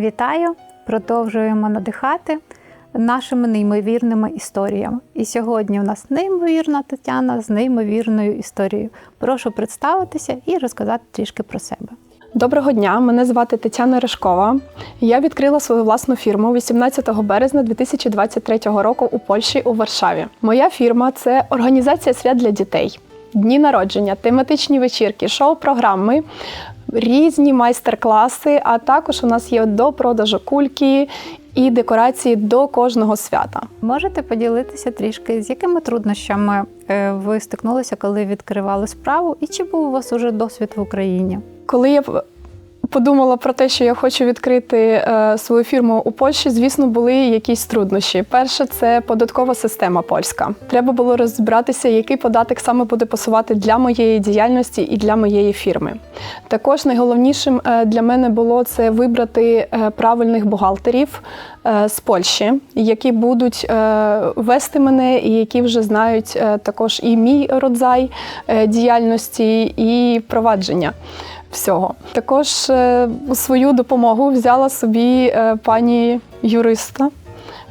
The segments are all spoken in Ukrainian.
Вітаю! Продовжуємо надихати нашими неймовірними історіями. І сьогодні у нас неймовірна Тетяна з неймовірною історією. Прошу представитися і розказати трішки про себе. Доброго дня, мене звати Тетяна Ришкова. Я відкрила свою власну фірму 18 березня 2023 року у Польщі у Варшаві. Моя фірма це організація свят для дітей, дні народження, тематичні вечірки, шоу-програми, різні майстер-класи. А також у нас є до продажу кульки і декорації до кожного свята. Можете поділитися трішки, з якими труднощами е, ви стикнулися, коли відкривали справу, і чи був у вас уже досвід в Україні? Коли я подумала про те, що я хочу відкрити е, свою фірму у Польщі, звісно, були якісь труднощі. Перше, це податкова система польська. Треба було розібратися, який податок саме буде пасувати для моєї діяльності і для моєї фірми. Також найголовнішим е, для мене було це вибрати е, правильних бухгалтерів з Польщі, які будуть вести мене і які вже знають також і мій родзай діяльності і провадження всього. Також е, свою допомогу взяла собі е, пані юриста.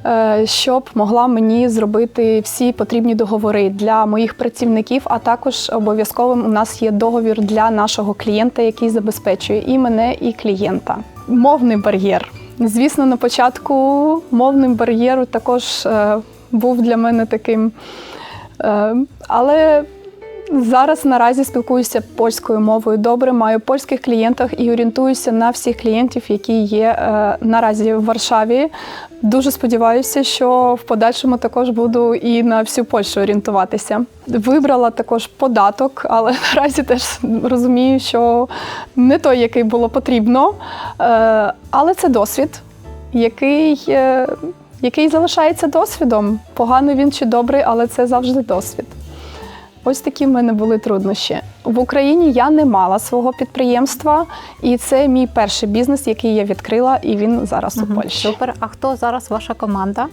е, Щоб могла мені зробити всі потрібні договори для моїх працівників, а також обов'язковим у нас є договір для нашого клієнта, який забезпечує і мене, і клієнта. Мовний бар'єр. Звісно, на початку мовним бар'єру також був для мене таким. Але Зараз наразі спілкуюся польською мовою добре, маю польських клієнтів і орієнтуюся на всіх клієнтів, які є е, наразі в Варшаві. Дуже сподіваюся, що в подальшому також буду і на всю Польщу орієнтуватися. Вибрала також податок, але наразі теж розумію, що не той, який було потрібно. Е, але це досвід, який, е, який залишається досвідом. Поганий він чи добрий, але це завжди досвід. Ось такі в мене були труднощі. В Україні я не мала свого підприємства, і це мій перший бізнес, який я відкрила, і він зараз у Польщі. Супер. А хто зараз ваша команда?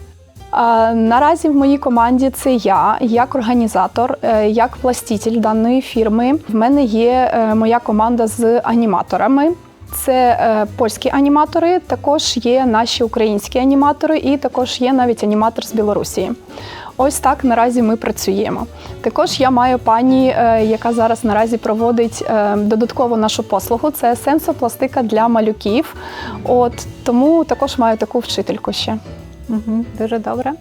А, наразі в моїй команді це я, як організатор, е, як властитель даної фірми. В мене є е, моя команда з аніматорами. Це е, польські аніматори, також є наші українські аніматори, і також є навіть аніматор з Білорусі. Ось так наразі ми працюємо. Також я маю пані, е, яка зараз наразі проводить е, додатково нашу послугу. Це сенсопластика для малюків. От тому також маю таку вчительку ще. Угу, дуже добре.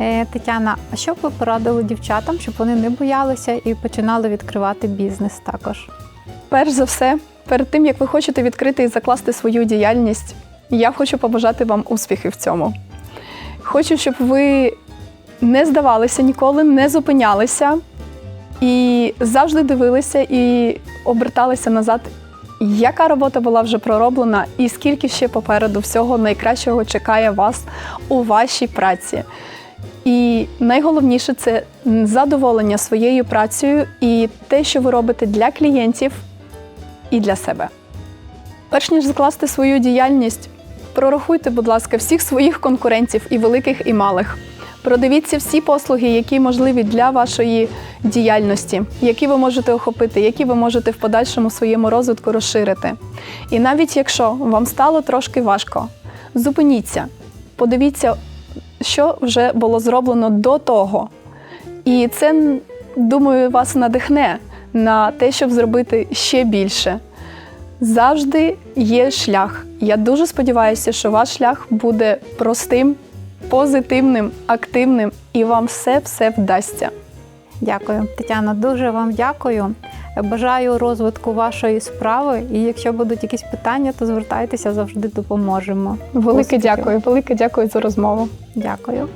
Е, Тетяна, а що б ви порадили дівчатам, щоб вони не боялися і починали відкривати бізнес також? Перш за все, перед тим як ви хочете відкрити і закласти свою діяльність, я хочу побажати вам успіхів в цьому. Хочу, щоб ви не здавалися ніколи, не зупинялися і завжди дивилися і оберталися назад, яка робота була вже пророблена, і скільки ще попереду всього найкращого чекає вас у вашій праці. І найголовніше це задоволення своєю працею і те, що ви робите для клієнтів і для себе. Перш ніж закласти свою діяльність, прорахуйте, будь ласка, всіх своїх конкурентів і великих, і малих. Продивіться всі послуги, які можливі для вашої діяльності, які ви можете охопити, які ви можете в подальшому своєму розвитку розширити. І навіть якщо вам стало трошки важко, зупиніться, подивіться, що вже було зроблено до того. І це, думаю, вас надихне на те, щоб зробити ще більше. Завжди є шлях. Я дуже сподіваюся, що ваш шлях буде простим, позитивним, активним і вам все-все вдасться. Дякую, Тетяна. Дуже вам дякую. Бажаю розвитку вашої справи. І якщо будуть якісь питання, то звертайтеся завжди допоможемо. Велике Успіхів. дякую, велике дякую за розмову. Дякую.